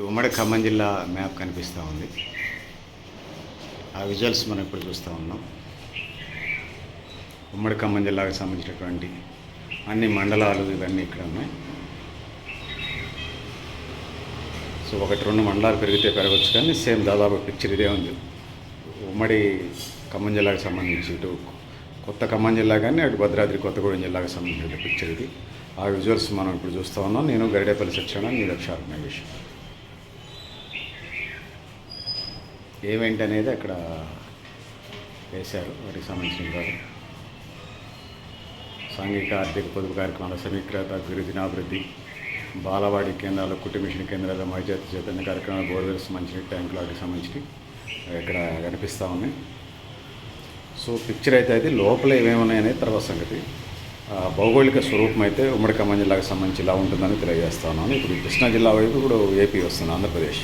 ఉమ్మడి ఖమ్మం జిల్లా మ్యాప్ కనిపిస్తూ ఉంది. ఆ విజువల్స్ మనం ఇప్పుడు చూస్తూ ఉన్నాం. ఉమ్మడి ఖమ్మం జిల్లాకు సంబంధించినటువంటి అన్ని మండలాలు ఇవన్నీ ఇక్కడ ఉన్నాయి. సో ఒకటి రెండు మండలాలు పెరిగితే పెరగచ్చు కానీ సేమ్ దాదాపు పిక్చర్ ఇదే ఉంది. ఉమ్మడి ఖమ్మం జిల్లాకు సంబంధించి ఇటు కొత్త ఖమ్మం జిల్లా కానీ అటు భద్రాద్రి కొత్తగూడెం జిల్లాకు సంబంధించిన పిక్చర్ ఇది. ఆ విజువల్స్ మనం ఇప్పుడు చూస్తూ ఉన్నాం. నేను గరిడేపల్లి సత్యనారాయణ నీ లక్ష్యాలు విషయం ఏమేంటి అనేది అక్కడ వేశారు వాటికి సంబంధించిన సాంఘిక ఆర్థిక పొదుపు కార్యక్రమాల సమీకృత గిరిజనాభివృద్ధి బాలవాడి కేంద్రాలు కుటుంబిషన్ కేంద్రాలు మహిళాతి చైతన్య కార్యక్రమాలు బోర్వెల్స్ మంచినీటి ట్యాంకులు వాటికి సంబంధించి ఇక్కడ కనిపిస్తూ ఉన్నాయి. సో పిక్చర్ అయితే అది లోపల ఏమేమి అనేది తర్వాత సంగతి. భౌగోళిక స్వరూపం అయితే ఉమ్మడి ఖమ్మం జిల్లాకు సంబంధించి ఇలా ఉంటుందని తెలియజేస్తా ఉన్నాను. ఇప్పుడు కృష్ణా జిల్లా వైపు ఇప్పుడు ఏపీ వస్తుంది ఆంధ్రప్రదేశ్.